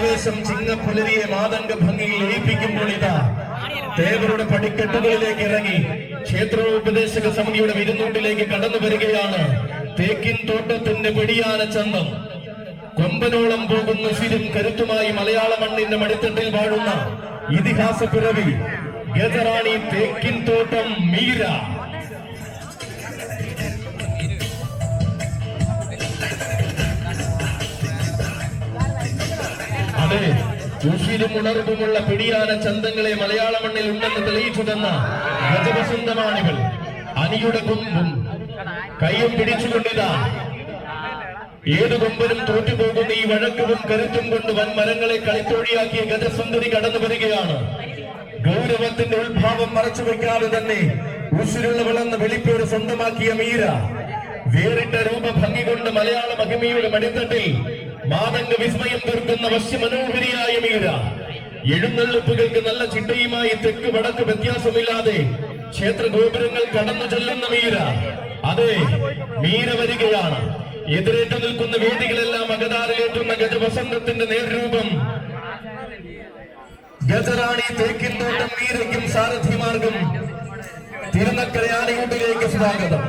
ആവേശം ചിങ്ങപ്പുലരിയെ മാതംഗ ഭംഗിയിൽ ലയിപ്പിക്കുമ്പോൾ ഇതാ. ദേവരുടെ പടിക്കെട്ടുകളിലേക്ക് ഇറങ്ങി. ക്ഷേത്രോപദേശക സമിതിയുടെ വിരുന്നൂട്ടിലേക്ക് കടന്നു വരികയാണ്. തേക്കിൻ തോട്ടത്തിന്റെ വെടിയാന ചന്തം. കൊമ്പനോളം പോകുന്ന സിരും കരുത്തുമായി മലയാള മണ്ണിന്റെ മടിത്തട്ടിൽ വാഴുന്ന ഇതിഹാസ പിറവി. ഗജറാണി തേക്കിൻ തോട്ടം മീര. അതെ ഉഷിരും ഉണർവുമുള്ള പിടിയാന ചന്തങ്ങളെ മലയാള മണ്ണിൽ ഉണ്ടെന്ന് തെളിയിച്ചു തന്ന ഗജവസന്തമാണിവൾ. അനിയുടെ കൊമ്പും കയ്യും പിടിച്ചുകൊണ്ടിതാ. ഏത് കൊമ്പനും തോറ്റുപോകുന്ന ഈ വഴക്കവും കരുത്തും കൊണ്ട് വൻ മരങ്ങളെ കളിത്തോഴിയാക്കിയ ഗജസുന്ദരി കടന്നു വരികയാണ്. ഗൗരവത്തിന്റെ ഉത്ഭാവം മറച്ചു വെക്കാതെ തന്നെ ഉശിരുള്ളവളെന്ന് വെളിപ്പോട് സ്വന്തമാക്കിയ മീര. വേറിട്ട രൂപഭംഗി കൊണ്ട് മലയാള മഹിമയുടെ മടിത്തട്ടിൽ മാതംഗ വിസ്മയം തീർക്കുന്ന വശ്യമനോഹരിയായ മീര. എഴുന്നള്ളിപ്പുകൾക്ക് നല്ല ചിട്ടയുമായി തെക്ക് വടക്ക് വ്യത്യാസമില്ലാതെ ക്ഷേത്ര ഗോപുരങ്ങൾ കടന്നു ചെല്ലുന്ന മീര. അതെ മീര വരികയാണ്. എതിരേറ്റു നിൽക്കുന്ന വേദികളെല്ലാം അകതാറിലേറ്റുന്ന ഗജവസന്തത്തിന്റെ നേർരൂപം. ഗജറാണി തേക്കിൻ തോട്ടം മീരയ്ക്കും സാരഥിമാർഗം തിരുനക്കര സ്വാഗതം.